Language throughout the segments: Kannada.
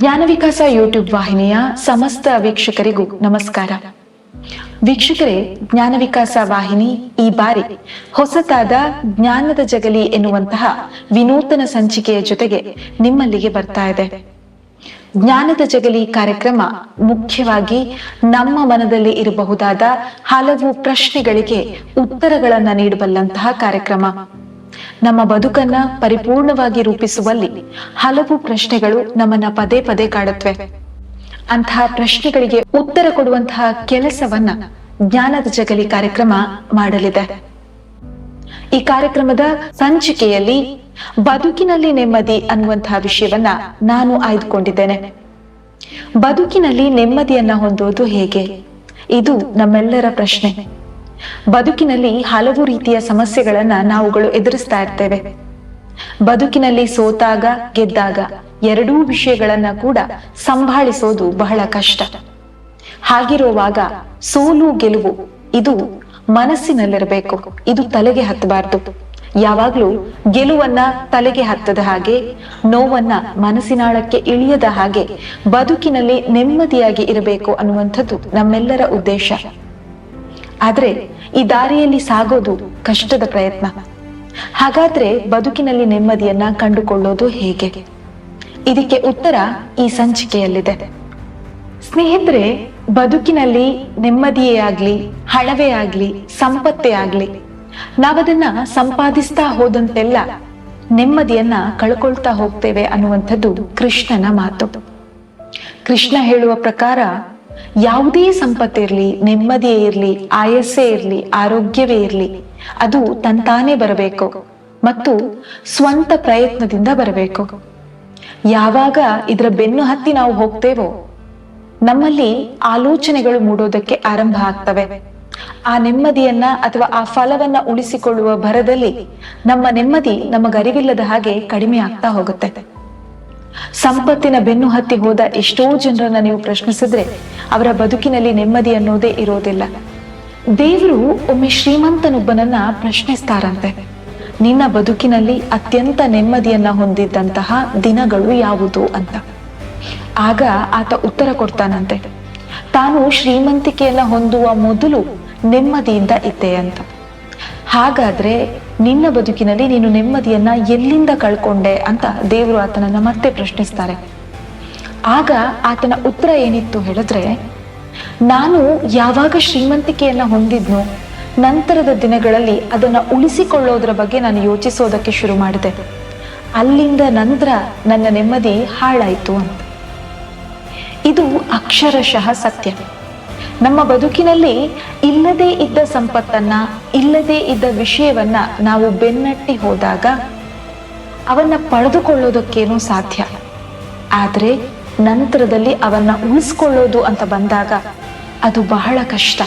ಜ್ಞಾನ ವಿಕಾಸ ಯೂಟ್ಯೂಬ್ ವಾಹಿನಿಯ ಸಮಸ್ತ ವೀಕ್ಷಕರಿಗೂ ನಮಸ್ಕಾರ. ವೀಕ್ಷಕರೇ, ಜ್ಞಾನ ವಿಕಾಸ ವಾಹಿನಿ ಈ ಬಾರಿ ಹೊಸತಾದ ಜ್ಞಾನದ ಜಗಲಿ ಎನ್ನುವಂತಹ ವಿನೂತನ ಸಂಚಿಕೆಯ ಜೊತೆಗೆ ನಿಮ್ಮಲ್ಲಿಗೆ ಬರ್ತಾ ಇದೆ. ಜ್ಞಾನದ ಜಗಲಿ ಕಾರ್ಯಕ್ರಮ ಮುಖ್ಯವಾಗಿ ನಮ್ಮ ಮನದಲ್ಲಿ ಇರಬಹುದಾದ ಹಲವು ಪ್ರಶ್ನೆಗಳಿಗೆ ಉತ್ತರಗಳನ್ನ ನೀಡಬಲ್ಲಂತಹ ಕಾರ್ಯಕ್ರಮ. ನಮ್ಮ ಬದುಕನ್ನ ಪರಿಪೂರ್ಣವಾಗಿ ರೂಪಿಸುವಲ್ಲಿ ಹಲವು ಪ್ರಶ್ನೆಗಳು ನಮ್ಮನ್ನ ಪದೇ ಪದೇ ಕಾಡುತ್ತವೆ. ಅಂತಹ ಪ್ರಶ್ನೆಗಳಿಗೆ ಉತ್ತರ ಕೊಡುವಂತಹ ಕೆಲಸವನ್ನ ಜ್ಞಾನದ ಜಗಲಿ ಕಾರ್ಯಕ್ರಮ ಮಾಡಲಿದೆ. ಈ ಕಾರ್ಯಕ್ರಮದ ಸಂಚಿಕೆಯಲ್ಲಿ ಬದುಕಿನಲ್ಲಿ ನೆಮ್ಮದಿ ಅನ್ನುವಂತಹ ವಿಷಯವನ್ನ ನಾನು ಆಯ್ದುಕೊಂಡಿದ್ದೇನೆ. ಬದುಕಿನಲ್ಲಿ ನೆಮ್ಮದಿಯನ್ನ ಹೊಂದುವುದು ಹೇಗೆ? ಇದು ನಮ್ಮೆಲ್ಲರ ಪ್ರಶ್ನೆ. ಬದುಕಿನಲ್ಲಿ ಹಲವು ರೀತಿಯ ಸಮಸ್ಯೆಗಳನ್ನ ನಾವುಗಳು ಎದುರಿಸ್ತಾ ಇರ್ತೇವೆ. ಬದುಕಿನಲ್ಲಿ ಸೋತಾಗ, ಗೆದ್ದಾಗ ಎರಡೂ ವಿಷಯಗಳನ್ನ ಕೂಡ ಸಂಭಾಳಿಸೋದು ಬಹಳ ಕಷ್ಟ. ಹಾಗಿರುವಾಗ ಸೋಲು, ಗೆಲುವು ಇದು ಮನಸ್ಸಿನಲ್ಲಿರಬೇಕು. ಇದು ತಲೆಗೆ ಹತ್ತಬಾರ್ದು. ಯಾವಾಗ್ಲೂ ಗೆಲುವನ್ನ ತಲೆಗೆ ಹತ್ತದ ಹಾಗೆ, ನೋವನ್ನ ಮನಸ್ಸಿನಾಳಕ್ಕೆ ಇಳಿಯದ ಹಾಗೆ ಬದುಕಿನಲ್ಲಿ ನೆಮ್ಮದಿಯಾಗಿ ಇರಬೇಕು ಅನ್ನುವಂಥದ್ದು ನಮ್ಮೆಲ್ಲರ ಉದ್ದೇಶ. ಆದ್ರೆ ಈ ದಾರಿಯಲ್ಲಿ ಸಾಗೋದು ಕಷ್ಟದ ಪ್ರಯತ್ನ. ಹಾಗಾದ್ರೆ ಬದುಕಿನಲ್ಲಿ ನೆಮ್ಮದಿಯನ್ನ ಕಂಡುಕೊಳ್ಳೋದು ಹೇಗೆ? ಇದಕ್ಕೆ ಉತ್ತರ ಈ ಸಂಚಿಕೆಯಲ್ಲಿದೆ. ಸ್ನೇಹಿತರೆ, ಬದುಕಿನಲ್ಲಿ ನೆಮ್ಮದಿಯೇ ಆಗ್ಲಿ ಹಳವೇ ಆಗ್ಲಿ, ಸಂಪತ್ತೇ ಆಗ್ಲಿ, ನಾವದನ್ನ ಸಂಪಾದಿಸ್ತಾ ಹೋದಂತೆಲ್ಲ ನೆಮ್ಮದಿಯನ್ನ ಕಳ್ಕೊಳ್ತಾ ಹೋಗ್ತೇವೆ ಅನ್ನುವಂಥದ್ದು ಕೃಷ್ಣನ ಮಾತು. ಕೃಷ್ಣ ಹೇಳುವ ಪ್ರಕಾರ ಯಾವುದೇ ಸಂಪತ್ತಿರಲಿ ನೆಮ್ಮದಿಯೇ ಇರಲಿ, ಆಯಸ್ಸೇ ಇರಲಿ, ಆರೋಗ್ಯವೇ ಇರಲಿ, ಅದು ತಂತಾನೇ ಬರಬೇಕು ಮತ್ತು ಸ್ವಂತ ಪ್ರಯತ್ನದಿಂದ ಬರಬೇಕು. ಯಾವಾಗ ಇದರ ಬೆನ್ನು ಹತ್ತಿ ನಾವು ಹೋಗ್ತೇವೋ, ನಮ್ಮಲ್ಲಿ ಆಲೋಚನೆಗಳು ಮೂಡೋದಕ್ಕೆ ಆರಂಭ ಆಗ್ತವೆ. ಆ ನೆಮ್ಮದಿಯನ್ನ ಅಥವಾ ಆ ಫಲವನ್ನ ಉಳಿಸಿಕೊಳ್ಳುವ ಭರದಲ್ಲಿ ನಮ್ಮ ನೆಮ್ಮದಿ ನಮಗರಿವಿಲ್ಲದ ಹಾಗೆ ಕಡಿಮೆ ಆಗ್ತಾ ಹೋಗುತ್ತೆ. ಸಂಪತ್ತಿನ ಬೆನ್ನು ಹತ್ತಿ ಹೋದ ಎಷ್ಟೋ ಜನರನ್ನ ನೀವು ಪ್ರಶ್ನಿಸಿದ್ರೆ ಅವರ ಬದುಕಿನಲ್ಲಿ ನೆಮ್ಮದಿ ಅನ್ನೋದೇ ಇರೋದಿಲ್ಲ. ದೇವರು ಒಮ್ಮೆ ಶ್ರೀಮಂತನೊಬ್ಬನನ್ನ ಪ್ರಶ್ನಿಸ್ತಾರಂತೆ. ನಿನ್ನ ಬದುಕಿನಲ್ಲಿ ಅತ್ಯಂತ ನೆಮ್ಮದಿಯನ್ನ ಹೊಂದಿದ್ದಂತಹ ದಿನಗಳು ಯಾವುದು ಅಂತ. ಆಗ ಆತ ಉತ್ತರ ಕೊಡ್ತಾನಂತೆ. ತಾನು ಶ್ರೀಮಂತಿಕೆಯನ್ನ ಹೊಂದುವ ಮೊದಲು ನೆಮ್ಮದಿಯಿಂದ ಇದ್ದೆ ಅಂತ. ಹಾಗಾದ್ರೆ ನಿನ್ನ ಬದುಕಿನಲ್ಲಿ ನೀನು ನೆಮ್ಮದಿಯನ್ನ ಎಲ್ಲಿಂದ ಕಳ್ಕೊಂಡೆ ಅಂತ ದೇವರು ಆತನನ್ನ ಮತ್ತೆ ಪ್ರಶ್ನಿಸ್ತಾರೆ. ಆಗ ಆತನ ಉತ್ತರ ಏನಿತ್ತು ಹೇಳಿದ್ರೆ, ನಾನು ಯಾವಾಗ ಶ್ರೀಮಂತಿಕೆಯನ್ನ ಹೊಂದಿದ್ನೋ ನಂತರದ ದಿನಗಳಲ್ಲಿ ಅದನ್ನ ಉಳಿಸಿಕೊಳ್ಳೋದ್ರ ಬಗ್ಗೆ ನಾನು ಯೋಚಿಸೋದಕ್ಕೆ ಶುರು ಮಾಡಿದೆ. ಅಲ್ಲಿಂದ ನಂತರ ನನ್ನ ನೆಮ್ಮದಿ ಹಾಳಾಯ್ತು ಅಂತ. ಇದು ಅಕ್ಷರಶಃ ಸತ್ಯ. ನಮ್ಮ ಬದುಕಿನಲ್ಲಿ ಇಲ್ಲದೇ ಇದ್ದ ಸಂಪತ್ತನ್ನ ಇಲ್ಲದೆ ಇದ್ದ ವಿಷಯವನ್ನ ನಾವು ಬೆನ್ನಟ್ಟಿ ಹೋದಾಗ ಅವನ್ನ ಪಡೆದುಕೊಳ್ಳೋದಕ್ಕೇನೋ ಸಾಧ್ಯ. ಆದರೆ ನಂತರದಲ್ಲಿ ಅವನ್ನ ಉಳಿಸ್ಕೊಳ್ಳೋದು ಅಂತ ಬಂದಾಗ ಅದು ಬಹಳ ಕಷ್ಟ.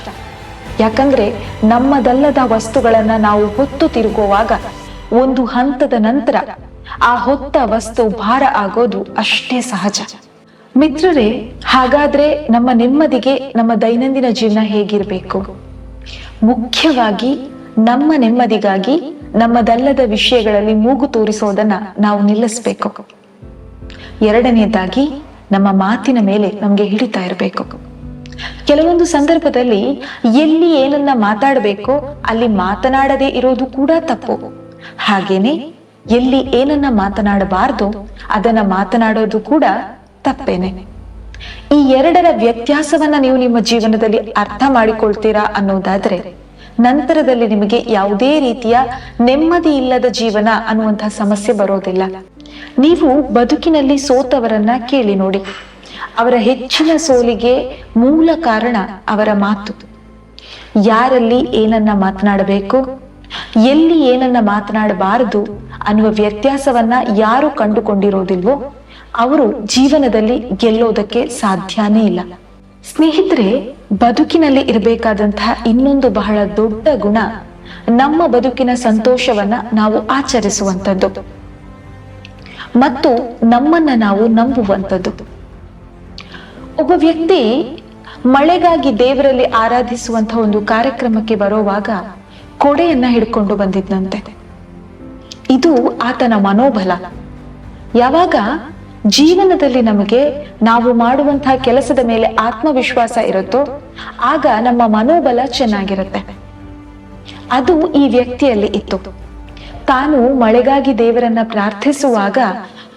ಯಾಕಂದ್ರೆ ನಮ್ಮದಲ್ಲದ ವಸ್ತುಗಳನ್ನ ನಾವು ಹೊತ್ತು ತಿರುಗುವಾಗ ಒಂದು ಹಂತದ ನಂತರ ಆ ಹೊತ್ತ ವಸ್ತು ಭಾರ ಆಗೋದು ಅಷ್ಟೇ ಸಹಜ. ಮಿತ್ರರೇ, ಹಾಗಾದ್ರೆ ನಮ್ಮ ನೆಮ್ಮದಿಗೆ ನಮ್ಮ ದೈನಂದಿನ ಜೀವನ ಹೇಗಿರ್ಬೇಕು? ಮುಖ್ಯವಾಗಿ ನಮ್ಮ ನೆಮ್ಮದಿಗಾಗಿ ನಮ್ಮದಲ್ಲದ ವಿಷಯಗಳಲ್ಲಿ ಮೂಗು ತೋರಿಸೋದನ್ನ ನಾವು ನಿಲ್ಲಿಸಬೇಕು. ಎರಡನೆಯದಾಗಿ ನಮ್ಮ ಮಾತಿನ ಮೇಲೆ ನಮ್ಗೆ ಹಿಡಿತಾ ಇರಬೇಕು. ಕೆಲವೊಂದು ಸಂದರ್ಭದಲ್ಲಿ ಎಲ್ಲಿ ಏನನ್ನ ಮಾತಾಡಬೇಕೋ ಅಲ್ಲಿ ಮಾತನಾಡದೇ ಇರೋದು ಕೂಡ ತಪ್ಪು. ಹಾಗೇನೆ ಎಲ್ಲಿ ಏನನ್ನ ಮಾತನಾಡಬಾರ್ದು ಅದನ್ನ ಮಾತನಾಡೋದು ಕೂಡ ತಪ್ಪೇನೆ. ಈ ಎರಡರ ವ್ಯತ್ಯಾಸವನ್ನ ನೀವು ನಿಮ್ಮ ಜೀವನದಲ್ಲಿ ಅರ್ಥ ಮಾಡಿಕೊಳ್ತೀರಾ ಅನ್ನೋದಾದ್ರೆ, ನಂತರದಲ್ಲಿ ನಿಮಗೆ ಯಾವುದೇ ರೀತಿಯ ನೆಮ್ಮದಿ ಇಲ್ಲದ ಜೀವನ ಅನ್ನುವಂತಹ ಸಮಸ್ಯೆ ಬರೋದಿಲ್ಲ. ನೀವು ಬದುಕಿನಲ್ಲಿ ಸೋತವರನ್ನ ಕೇಳಿ ನೋಡಿ. ಅವರ ಹೆಚ್ಚಿನ ಸೋಲಿಗೆ ಮೂಲ ಕಾರಣ ಅವರ ಮಾತು. ಯಾರಲ್ಲಿ ಏನನ್ನ ಮಾತನಾಡಬೇಕು, ಎಲ್ಲಿ ಏನನ್ನ ಮಾತನಾಡಬಾರದು ಅನ್ನುವ ವ್ಯತ್ಯಾಸವನ್ನ ಯಾರು ಕಂಡುಕೊಂಡಿರೋದಿಲ್ವೋ ಅವರು ಜೀವನದಲ್ಲಿ ಗೆಲ್ಲೋದಕ್ಕೆ ಸಾಧ್ಯನೇ ಇಲ್ಲ. ಸ್ನೇಹಿತರೆ, ಬದುಕಿನಲ್ಲಿ ಇರಬೇಕಾದಂತಹ ಇನ್ನೊಂದು ಬಹಳ ದೊಡ್ಡ ಗುಣ, ನಮ್ಮ ಬದುಕಿನ ಸಂತೋಷವನ್ನ ನಾವು ಆಚರಿಸುವಂಥದ್ದು. ಮತ್ತು ನಮ್ಮನ್ನ ನಾವು ನಂಬುವಂಥದ್ದು. ಒಬ್ಬ ವ್ಯಕ್ತಿ ಮಳೆಗಾಗಿ ದೇವರಲ್ಲಿ ಆರಾಧಿಸುವಂತಹ ಒಂದು ಕಾರ್ಯಕ್ರಮಕ್ಕೆ ಬರೋವಾಗ ಕೊಡೆಯನ್ನ ಹಿಡ್ಕೊಂಡು ಬಂದಿದ್ನಂತೆ. ಇದು ಆತನ ಮನೋಬಲ. ಯಾವಾಗ? ಜೀವನದಲ್ಲಿ ನಮಗೆ ನಾವು ಮಾಡುವಂತಹ ಕೆಲಸದ ಮೇಲೆ ಆತ್ಮವಿಶ್ವಾಸ ಇರುತ್ತೋ, ಆಗ ನಮ್ಮ ಮನೋಬಲ ಚೆನ್ನಾಗಿರುತ್ತೆ. ಅದು ಈ ವ್ಯಕ್ತಿಯಲ್ಲಿ ಇತ್ತು. ತಾನು ಮಳೆಗಾಗಿ ದೇವರನ್ನ ಪ್ರಾರ್ಥಿಸುವಾಗ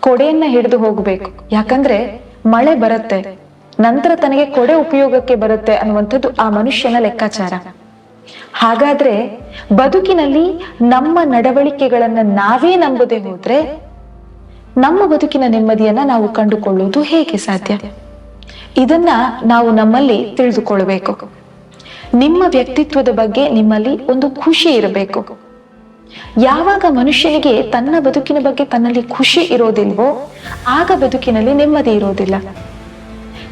ಕೊಡೆಯನ್ನ ಹಿಡಿದು ಹೋಗಬೇಕು. ಯಾಕಂದ್ರೆ ಮಳೆ ಬರುತ್ತೆ. ನಂತರ ತನಗೆ ಕೊಡೆ ಉಪಯೋಗಕ್ಕೆ ಬರುತ್ತೆ ಅನ್ನುವಂಥದ್ದು ಆ ಮನುಷ್ಯನ ಲೆಕ್ಕಾಚಾರ. ಹಾಗಾದ್ರೆ ಬದುಕಿನಲ್ಲಿ ನಮ್ಮ ನಡವಳಿಕೆಗಳನ್ನ ನಾವೇ ನಂಬದೆ ಹೋದ್ರೆ ನಮ್ಮ ಬದುಕಿನ ನೆಮ್ಮದಿಯನ್ನ ನಾವು ಕಂಡುಕೊಳ್ಳುವುದು ಹೇಗೆ ಸಾಧ್ಯ? ಇದನ್ನ ನಾವು ನಮ್ಮಲ್ಲಿ ತಿಳಿದುಕೊಳ್ಳಬೇಕು. ನಿಮ್ಮ ವ್ಯಕ್ತಿತ್ವದ ಬಗ್ಗೆ ನಿಮ್ಮಲ್ಲಿ ಒಂದು ಖುಷಿ ಇರಬೇಕು. ಯಾವಾಗ ಮನುಷ್ಯನಿಗೆ ತನ್ನ ಬದುಕಿನ ಬಗ್ಗೆ ತನ್ನಲ್ಲಿ ಖುಷಿ ಇರೋದಿಲ್ವೋ, ಆಗ ಬದುಕಿನಲ್ಲಿ ನೆಮ್ಮದಿ ಇರೋದಿಲ್ಲ.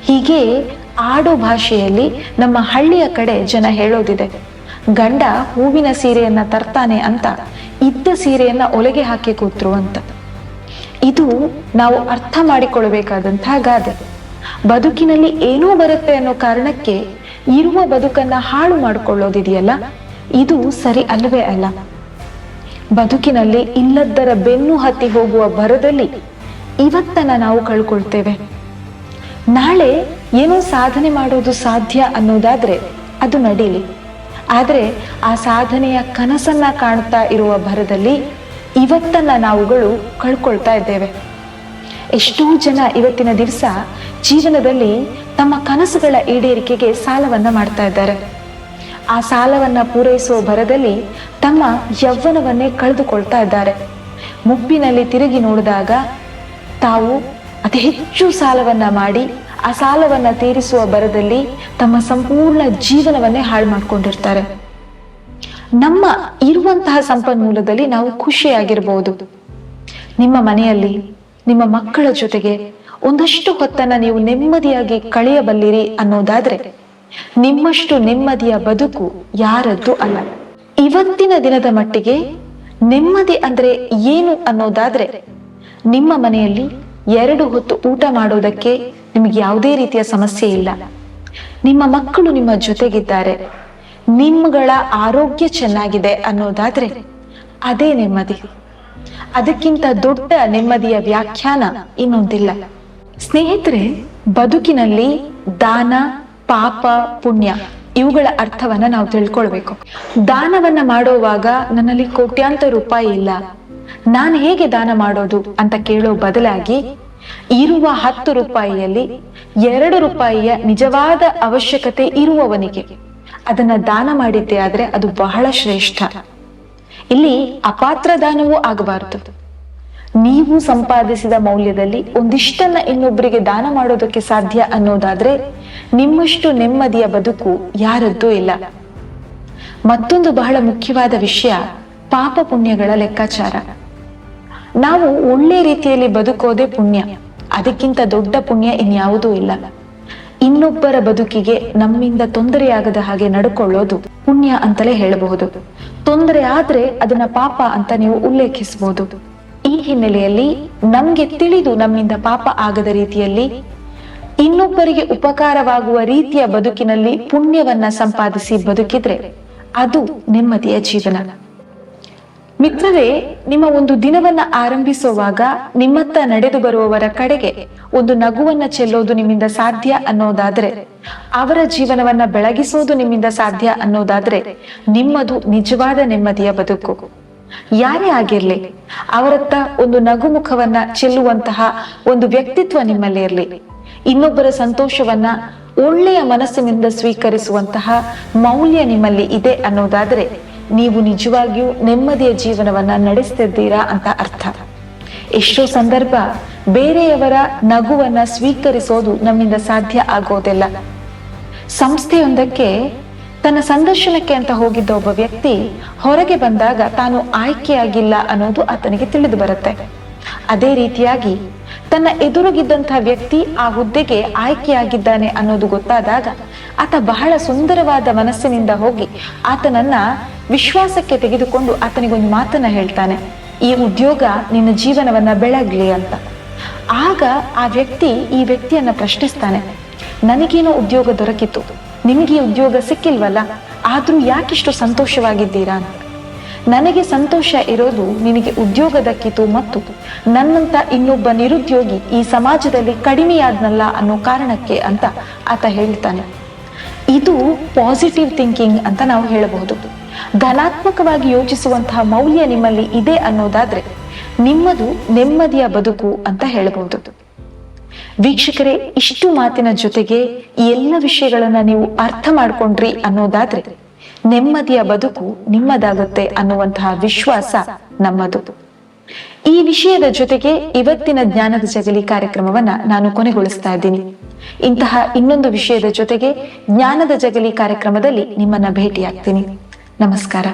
ಹೀಗೆ ಆಡೋ ಭಾಷೆಯಲ್ಲಿ ನಮ್ಮ ಹಳ್ಳಿಯ ಕಡೆ ಜನ ಹೇಳೋದಿದೆ, ಗಂಡ ಹೂವಿನ ಸೀರೆಯನ್ನ ತರ್ತಾನೆ ಅಂತ, ಇದ್ದ ಸೀರೆಯನ್ನ ಒಲೆಗೆ ಹಾಕಿ ಕೂತ್ರು ಅಂತ. ಇದು ನಾವು ಅರ್ಥ ಮಾಡಿಕೊಳ್ಳಬೇಕಾದಂತಹ ಗಾದೆ. ಬದುಕಿನಲ್ಲಿ ಏನೋ ಬರುತ್ತೆ ಅನ್ನೋ ಕಾರಣಕ್ಕೆ ಇರುವ ಬದುಕನ್ನ ಹಾಳು ಮಾಡಿಕೊಳ್ಳೋದಿದೆಯಲ್ಲ, ಇದು ಸರಿ ಅಲ್ಲವೇ ಅಲ್ಲ. ಬದುಕಿನಲ್ಲಿ ಇಲ್ಲದ್ದರ ಬೆನ್ನು ಹತ್ತಿ ಹೋಗುವ ಭರದಲ್ಲಿ ಇವತ್ತನ್ನ ನಾವು ಕಳ್ಕೊಳ್ತೇವೆ. ನಾಳೆ ಏನೋ ಸಾಧನೆ ಮಾಡೋದು ಸಾಧ್ಯ ಅನ್ನೋದಾದ್ರೆ ಅದು ನಡೀಲಿ. ಆದರೆ ಆ ಸಾಧನೆಯ ಕನಸನ್ನ ಕಾಣ್ತಾ ಇರುವ ಭರದಲ್ಲಿ ಇವತ್ತನ್ನ ನಾವುಗಳು ಕಳ್ಕೊಳ್ತಾ ಇದ್ದೇವೆ. ಎಷ್ಟೋ ಜನ ಇವತ್ತಿನ ದಿವಸ ಜೀವನದಲ್ಲಿ ತಮ್ಮ ಕನಸುಗಳ ಈಡೇರಿಕೆಗೆ ಸಾಲವನ್ನ ಮಾಡ್ತಾ ಇದ್ದಾರೆ. ಆ ಸಾಲವನ್ನ ಪೂರೈಸುವ ಭರದಲ್ಲಿ ತಮ್ಮ ಯೌವನವನ್ನೇ ಕಳೆದುಕೊಳ್ತಾ ಇದ್ದಾರೆ. ಮುಪ್ಪಿನಲ್ಲಿ ತಿರುಗಿ ನೋಡಿದಾಗ ತಾವು ಅತಿ ಹೆಚ್ಚು ಸಾಲವನ್ನ ಮಾಡಿ ಆ ಸಾಲವನ್ನ ತೀರಿಸುವ ಬರದಲ್ಲಿ ತಮ್ಮ ಸಂಪೂರ್ಣ ಜೀವನವನ್ನೇ ಹಾಳು ಮಾಡ್ಕೊಂಡಿರ್ತಾರೆ. ನಮ್ಮ ಇರುವಂತಹ ಸಂಪನ್ಮೂಲದಲ್ಲಿ ನಾವು ಖುಷಿಯಾಗಿರಬಹುದು ನಿಮ್ಮ ಮನೆಯಲ್ಲಿ, ನಿಮ್ಮ ಮಕ್ಕಳ ಜೊತೆಗೆ ಒಂದಷ್ಟು ಹೊತ್ತನ್ನ ನೀವು ನೆಮ್ಮದಿಯಾಗಿ ಕಳೆಯಬಲ್ಲಿರಿ ಅನ್ನೋದಾದ್ರೆ, ನಿಮ್ಮಷ್ಟು ನೆಮ್ಮದಿಯ ಬದುಕು ಯಾರದ್ದು ಅಲ್ಲ. ಇವತ್ತಿನ ದಿನದ ಮಟ್ಟಿಗೆ ನೆಮ್ಮದಿ ಅಂದ್ರೆ ಏನು ಅನ್ನೋದಾದ್ರೆ, ನಿಮ್ಮ ಮನೆಯಲ್ಲಿ ಎರಡು ಹೊತ್ತು ಊಟ ಮಾಡೋದಕ್ಕೆ ನಿಮಗೆ ಯಾವುದೇ ರೀತಿಯ ಸಮಸ್ಯೆ ಇಲ್ಲ. ನಿಮ್ಮ ಮಕ್ಕಳು ನಿಮ್ಮ ಜೊತೆಗಿದ್ದಾರೆ. ನಿಮ್ಮಗಳ ಆರೋಗ್ಯ ಚೆನ್ನಾಗಿದೆ ಅನ್ನೋದಾದ್ರೆ ಅದೇ ನೆಮ್ಮದಿ. ಅದಕ್ಕಿಂತ ದೊಡ್ಡ ನೆಮ್ಮದಿಯ ವ್ಯಾಖ್ಯಾನ ಇನ್ನೊಂದಿಲ್ಲ. ಸ್ನೇಹಿತರೆ, ಬದುಕಿನಲ್ಲಿ ದಾನ, ಪಾಪ, ಪುಣ್ಯ ಇವುಗಳ ಅರ್ಥವನ್ನ ನಾವು ತಿಳ್ಕೊಳ್ಬೇಕು. ದಾನವನ್ನ ಮಾಡುವಾಗ ನನ್ನಲ್ಲಿ ಕೋಟ್ಯಾಂತರ ರೂಪಾಯಿ ಇಲ್ಲ. ನಾನು ಹೇಗೆ ದಾನ ಮಾಡೋದು ಅಂತ ಕೇಳೋ ಬದಲಾಗಿ ಇರುವ ಹತ್ತು ರೂಪಾಯಿಯಲ್ಲಿ ಎರಡು ರೂಪಾಯಿಯ ನಿಜವಾದ ಅವಶ್ಯಕತೆ ಇರುವವನಿಗೆ. ಅದನ್ನ ದಾನ ಮಾಡಿದ್ದೆ ಆದ್ರೆ ಅದು ಬಹಳ ಶ್ರೇಷ್ಠ. ಇಲ್ಲಿ ಅಪಾತ್ರ ದಾನವೂ ಆಗಬಾರದು. ನೀವು ಸಂಪಾದಿಸಿದ ಮೌಲ್ಯದಲ್ಲಿ ಒಂದಿಷ್ಟನ್ನ ಇನ್ನೊಬ್ಬರಿಗೆ ದಾನ ಮಾಡೋದಕ್ಕೆ ಸಾಧ್ಯ ಅನ್ನೋದಾದ್ರೆ ನಿಮ್ಮಷ್ಟು ನೆಮ್ಮದಿಯ ಬದುಕು ಯಾರದ್ದೂ ಇಲ್ಲ. ಮತ್ತೊಂದು ಬಹಳ ಮುಖ್ಯವಾದ ವಿಷಯ ಪಾಪ ಪುಣ್ಯಗಳ ಲೆಕ್ಕಾಚಾರ. ನಾವು ಒಳ್ಳೆ ರೀತಿಯಲ್ಲಿ ಬದುಕೋದೇ ಪುಣ್ಯ. ಅದಕ್ಕಿಂತ ದೊಡ್ಡ ಪುಣ್ಯ ಇನ್ಯಾವುದೂ ಇಲ್ಲ. ಇನ್ನೊಬ್ಬರ ಬದುಕಿಗೆ ನಮ್ಮಿಂದ ತೊಂದರೆಯಾಗದ ಹಾಗೆ ನಡ್ಕೊಳ್ಳೋದು ಪುಣ್ಯ ಅಂತಲೇ ಹೇಳಬಹುದು. ತೊಂದರೆ ಆದ್ರೆ ಅದನ್ನ ಪಾಪ ಅಂತ ನೀವು ಉಲ್ಲೇಖಿಸಬಹುದು. ಈ ಹಿನ್ನೆಲೆಯಲ್ಲಿ ನಮ್ಗೆ ತಿಳಿದು ನಮ್ಮಿಂದ ಪಾಪ ಆಗದ ರೀತಿಯಲ್ಲಿ ಇನ್ನೊಬ್ಬರಿಗೆ ಉಪಕಾರವಾಗುವ ರೀತಿಯ ಬದುಕಿನಲ್ಲಿ ಪುಣ್ಯವನ್ನ ಸಂಪಾದಿಸಿ ಬದುಕಿದ್ರೆ ಅದು ನೆಮ್ಮದಿಯ ಜೀವನ. ಮಿತ್ರರೇ, ನಿಮ್ಮ ಒಂದು ದಿನವನ್ನ ಆರಂಭಿಸುವಾಗ ನಿಮ್ಮತ್ತ ನಡೆದು ಬರುವವರ ಕಡೆಗೆ ಒಂದು ನಗುವನ್ನ ಚೆಲ್ಲೋದು ನಿಮ್ಮಿಂದ ಸಾಧ್ಯ ಅನ್ನೋದಾದ್ರೆ, ಅವರ ಜೀವನವನ್ನ ಬೆಳಗಿಸೋದು ನಿಮ್ಮಿಂದ ಸಾಧ್ಯ ಅನ್ನೋದಾದ್ರೆ, ನಿಮ್ಮದು ನಿಜವಾದ ನೆಮ್ಮದಿಯ ಬದುಕು. ಯಾರೇ ಆಗಿರ್ಲಿ, ಅವರತ್ತ ಒಂದು ನಗು ಮುಖವನ್ನ ಚೆಲ್ಲುವಂತಹ ಒಂದು ವ್ಯಕ್ತಿತ್ವ ನಿಮ್ಮಲ್ಲಿ ಇರಲಿ. ಇನ್ನೊಬ್ಬರ ಸಂತೋಷವನ್ನ ಒಳ್ಳೆಯ ಮನಸ್ಸಿನಿಂದ ಸ್ವೀಕರಿಸುವಂತಹ ಮೌಲ್ಯ ನಿಮ್ಮಲ್ಲಿ ಇದೆ ಅನ್ನೋದಾದ್ರೆ ನೀವು ನಿಜವಾಗಿಯೂ ನೆಮ್ಮದಿಯ ಜೀವನವನ್ನ ನಡೆಸ್ತಿದ್ದೀರಾ ಅಂತ ಅರ್ಥ. ಎಷ್ಟೋ ಸಂದರ್ಭ ಬೇರೆಯವರ ನಗುವನ್ನ ಸ್ವೀಕರಿಸೋದು ನಮ್ಮಿಂದ ಸಾಧ್ಯ ಆಗೋದಿಲ್ಲ. ಸಂಸ್ಥೆಯೊಂದಕ್ಕೆ ತನ್ನ ಸಂದರ್ಶನಕ್ಕೆ ಅಂತ ಹೋಗಿದ್ದ ಒಬ್ಬ ವ್ಯಕ್ತಿ ಹೊರಗೆ ಬಂದಾಗ ತಾನು ಆಯ್ಕೆಯಾಗಿಲ್ಲ ಅನ್ನೋದು ಆತನಿಗೆ ತಿಳಿದು ಬರುತ್ತೆ. ಅದೇ ರೀತಿಯಾಗಿ ತನ್ನ ಎದುರುಗಿದ್ದಂತಹ ವ್ಯಕ್ತಿ ಆ ಹುದ್ದೆಗೆ ಆಯ್ಕೆಯಾಗಿದ್ದಾನೆ ಅನ್ನೋದು ಗೊತ್ತಾದಾಗ ಆತ ಬಹಳ ಸುಂದರವಾದ ಮನಸ್ಸಿನಿಂದ ಹೋಗಿ ಆತನನ್ನ ವಿಶ್ವಾಸಕ್ಕೆ ತೆಗೆದುಕೊಂಡು ಆತನಿಗೊಂದು ಮಾತನ್ನ ಹೇಳ್ತಾನೆ, ಈ ಉದ್ಯೋಗ ನಿನ್ನ ಜೀವನವನ್ನ ಬೆಳಗ್ಲಿ ಅಂತ. ಆಗ ಆ ವ್ಯಕ್ತಿ ಈ ವ್ಯಕ್ತಿಯನ್ನ ಪ್ರಶ್ನಿಸ್ತಾನೆ, ನನಗೇನೋ ಉದ್ಯೋಗ ದೊರಕಿತು ನಿಮಗೆ ಉದ್ಯೋಗ ಸಿಕ್ಕಿಲ್ವಲ್ಲ, ಆದ್ರೂ ಯಾಕಿಷ್ಟು ಸಂತೋಷವಾಗಿದ್ದೀರಾ? ಅಂತ. ನನಗೆ ಸಂತೋಷ ಇರೋದು ನಿನಗೆ ಉದ್ಯೋಗ ದಕ್ಕಿತು ಮತ್ತು ನನ್ನಂತ ಇನ್ನೊಬ್ಬ ನಿರುದ್ಯೋಗಿ ಈ ಸಮಾಜದಲ್ಲಿ ಕಡಿಮೆಯಾದ್ನಲ್ಲ ಅನ್ನೋ ಕಾರಣಕ್ಕೆ ಅಂತ ಆತ ಹೇಳ್ತಾನೆ. ಇದು ಪಾಸಿಟಿವ್ ಥಿಂಕಿಂಗ್ ಅಂತ ನಾವು ಹೇಳಬಹುದು. ಧನಾತ್ಮಕವಾಗಿ ಯೋಚಿಸುವಂತಹ ಮೌಲ್ಯ ನಿಮ್ಮಲ್ಲಿ ಇದೆ ಅನ್ನೋದಾದ್ರೆ ನಿಮ್ಮದು ನೆಮ್ಮದಿಯ ಬದುಕು ಅಂತ ಹೇಳಬಹುದು. ವೀಕ್ಷಕರೇ, ಇಷ್ಟು ಮಾತಿನ ಜೊತೆಗೆ ಎಲ್ಲ ವಿಷಯಗಳನ್ನ ನೀವು ಅರ್ಥ ಮಾಡ್ಕೊಂಡ್ರಿ ಅನ್ನೋದಾದ್ರೆ ನೆಮ್ಮದಿಯ ಬದುಕು ನಿಮ್ಮದಾಗುತ್ತೆ ಅನ್ನುವಂತಹ ವಿಶ್ವಾಸ ನಮ್ಮದು. ಈ ವಿಷಯದ ಜೊತೆಗೆ ಇವತ್ತಿನ ಜ್ಞಾನದ ಜಗಲಿ ಕಾರ್ಯಕ್ರಮವನ್ನ ನಾನು ಕೊನೆಗೊಳಿಸ್ತಾ ಇದ್ದೀನಿ. ಇಂತಹ ಇನ್ನೊಂದು ವಿಷಯದ ಜೊತೆಗೆ ಜ್ಞಾನದ ಜಗಲಿ ಕಾರ್ಯಕ್ರಮದಲ್ಲಿ ನಿಮ್ಮನ್ನ ಭೇಟಿಯಾಗ್ತೀನಿ. ನಮಸ್ಕಾರ.